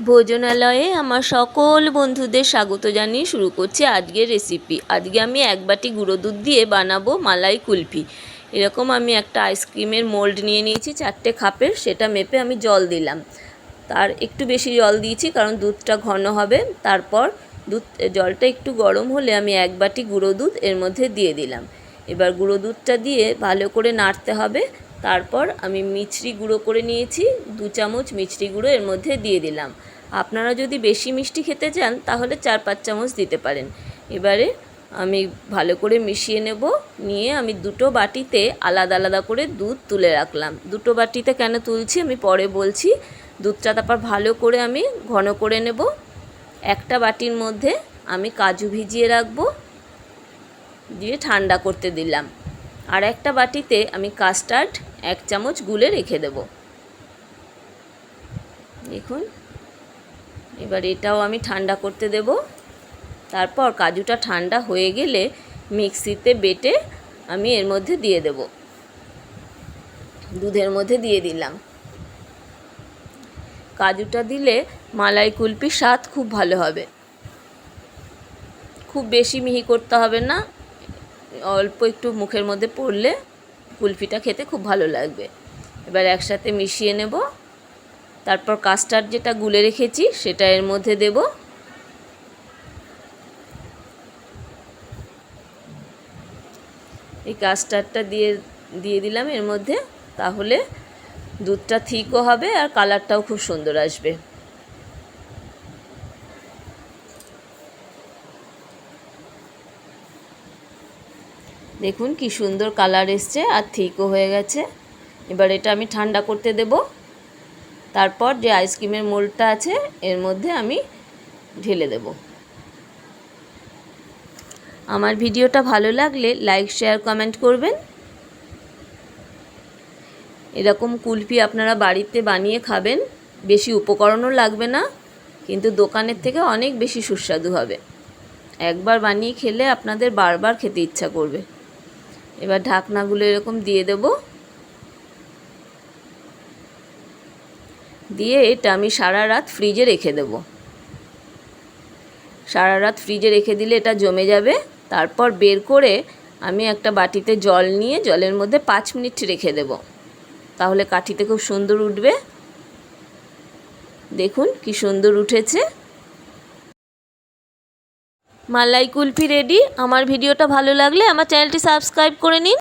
ভোজনালয়ে আমার সকল বন্ধুদের স্বাগত জানিয়ে শুরু করছি আজকের রেসিপি আজকে আমি এক বাটি গুঁড়ো দুধ দিয়ে বানাবো মালাই কুলফি। এরকম আমি একটা আইসক্রিমের মোল্ড নিয়ে নিয়েছি, চারটে খাপের, সেটা মেপে আমি জল দিলাম। তার একটু বেশি জল দিয়েছি, কারণ দুধটা ঘন হবে। তারপর দুধ, জলটা একটু গরম হলে আমি এক বাটি গুঁড়ো দুধ এর মধ্যে দিয়ে দিলাম। এবার গুঁড়ো দুধটা দিয়ে ভালো করে নাড়তে হবে। তারপর আমি মিছরি গুঁড়ো করে নিয়েছি, দু চামচ মিছরি গুঁড়ো এর মধ্যে দিয়ে দিলাম। আপনারা যদি বেশি মিষ্টি খেতে চান, তাহলে চার পাঁচ চামচ দিতে পারেন। এবারে আমি ভালো করে মিশিয়ে নেব, নিয়ে আমি দুটো বাটিতে আলাদা আলাদা করে দুধ তুলে রাখলাম। দুটো বাটিতে কেন তুলছি আমি পরে বলছি। দুধটা তারপর ভালো করে আমি ঘন করে নেব। একটা বাটির মধ্যে আমি কাজু ভিজিয়ে রাখব, দিয়ে ঠান্ডা করতে দিলাম। আর একটা বাটিতে আমি কাস্টার্ড এক চামচ গুলে রেখে দেব। দেখুন, এবার এটাও আমি ঠান্ডা করতে দেব। তারপর কাজুটা ঠান্ডা হয়ে গেলে মিক্সিতে বেটে আমি এর মধ্যে দিয়ে দেব। দুধের মধ্যে দিয়ে দিলাম। কাজুটা দিলে মালাই কুলপির স্বাদ খুব ভালো হবে। খুব বেশি মিহি করতে হবে না, অল্প একটু মুখের মধ্যে পড়লে কুলফিটা খেতে খুব ভালো লাগবে। এবার একসাথে মিশিয়ে নেব। তারপর কাস্টার্ড যেটা গুলে রেখেছি, সেটা এর মধ্যে দেব। এই কাস্টার্ডটা দিয়ে দিয়ে দিলাম এর মধ্যে। তাহলে দুধটা থিকও হবে আর কালারটাও খুব সুন্দর আসবে। দেখুন কি সুন্দর কালার এসছে আর থিকও হয়ে গেছে। এবার এটা আমি ঠান্ডা করতে দেব। তারপর যে আইসক্রিমের মোলটা আছে, এর মধ্যে আমি ঢেলে দেব। আমার ভিডিওটা ভালো লাগলে লাইক, শেয়ার, কমেন্ট করবেন। এরকম কুলফি আপনারা বাড়িতে বানিয়ে খাবেন, বেশি উপকরণও লাগবে না, কিন্তু দোকানের থেকে অনেক বেশি সুস্বাদু হবে। একবার বানিয়ে খেলে আপনাদের বারবার খেতে ইচ্ছা করবে। এবার ঢাকনাগুলো এরকম দিয়ে দেব। দিয়ে এটা আমি সারা রাত ফ্রিজে রেখে দেব। সারা রাত ফ্রিজে রেখে দিলে এটা জমে যাবে। তারপর বের করে আমি একটা বাটিতে জল নিয়ে জলের মধ্যে পাঁচ মিনিট রেখে দেব। তাহলে কাঠিতে খুব সুন্দর উঠবে। দেখুন কি সুন্দর উঠেছে। মালাই কুলফি রেডি। আমার ভিডিওটা ভালো লাগলে আমার চ্যানেলটি সাবস্ক্রাইব করে নিন।